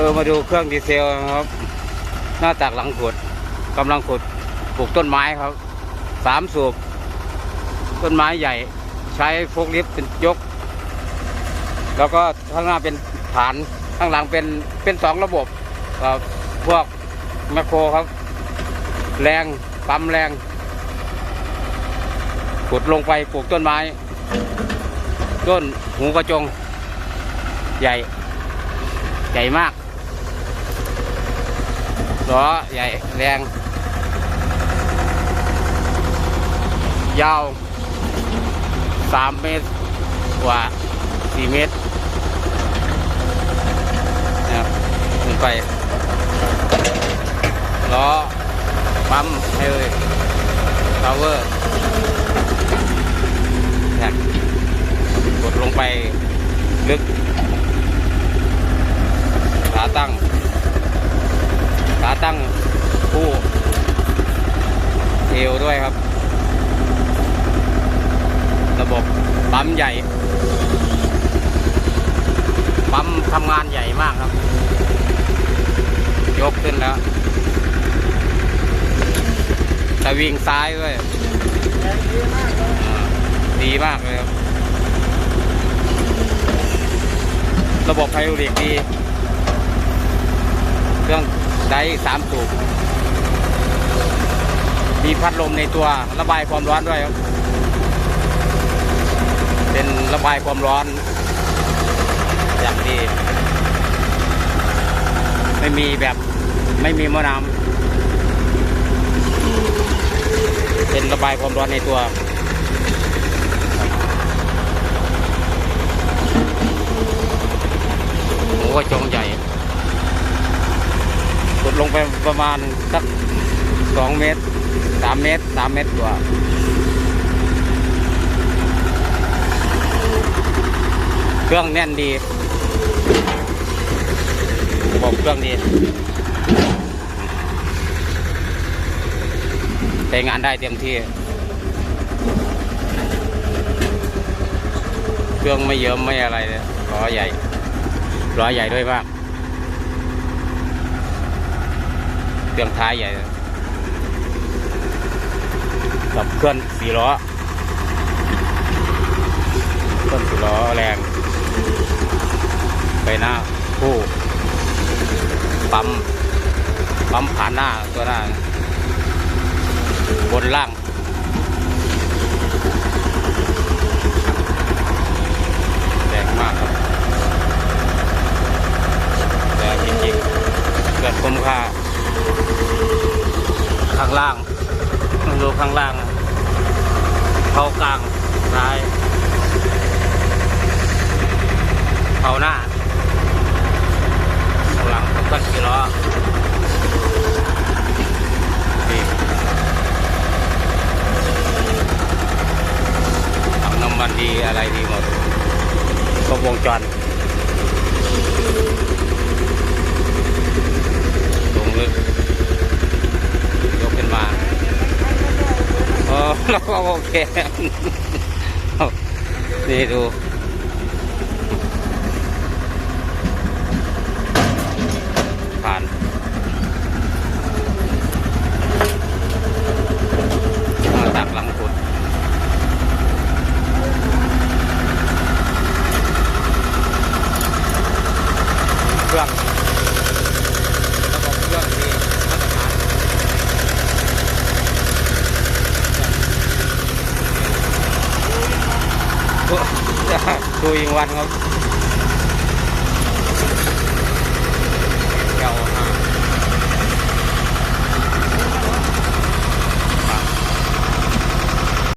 ออมาดูเครื่องดีเซลครับ หน้าจากหลังขุดกำลังขุดปลูกต้นไม้ครับสามสูบต้นไม้ใหญ่ ใช้โฟกลิฟต์เป็นยก แล้วก็ข้างหน้าเป็นฐานข้างหลังเป็นเป็นสองระบบพวกแมคโครครับ แรงปั๊มแรงขุดลงไปปลูกต้นไม้ ต้นหูกระจง ใหญ่ ใหญ่มาก ล้อใหญ่แรง ยาวสามเมตรกว่าสี่เมตรนะครับขึ้นไปล้อปั๊มให้เลยพาวเวอร์แท็กกดลงไปลึกขาตั้ง ขาตั้งคู่เอวด้วยครับ ระบบปั๊มใหญ่ ปั๊มทำงานใหญ่มากครับ ยกขึ้นแล้วสวิงซ้ายด้วยดีมากเลยครับ ระบบไฮดรอลิกดี ได้สามสูบมีพัดลมในตัวระบายความร้อนด้วยครับ เป็นระบายความร้อน อย่างดี ไม่มีแบบไม่มีมะน้ำเป็นระบายความร้อนในตัว โอ้โหจงใหญ่ กดลงไประมาณสักสองเมตรสามเมตรสามเมตรกว่าเครื่องแน่นดีบอกเครื่องดีใช้งานได้เต็มที่ เครื่องไม่เยิ้มไม่อะไรเลยล้อใหญ่ล้อใหญ่ด้วยมาก เครื่องท้ายใหญ่กับเครื่องสี่ล้อเครื่องสี่ล้อแรง ไปหน้าคู่ปั๊มปั๊มผ่านหน้าตัวหน้าบนล่างแรงมากครับแรงจริงๆเกิดคุ้มค่า ข้างล่างต้องดูข้างล่างเขากลางซ้ายเขาหน้าข้างหลังก็กันกี่ล้อทำน้ำมันดีอะไรดีหมดครบวงจรึกยกขึ้นมาอ๋อแล้วก็โอเคนี่ดูผ่านมาตักหลังขุดเครื่องระบบเครื่องดีมาตรฐาน ดูอิงวันครับ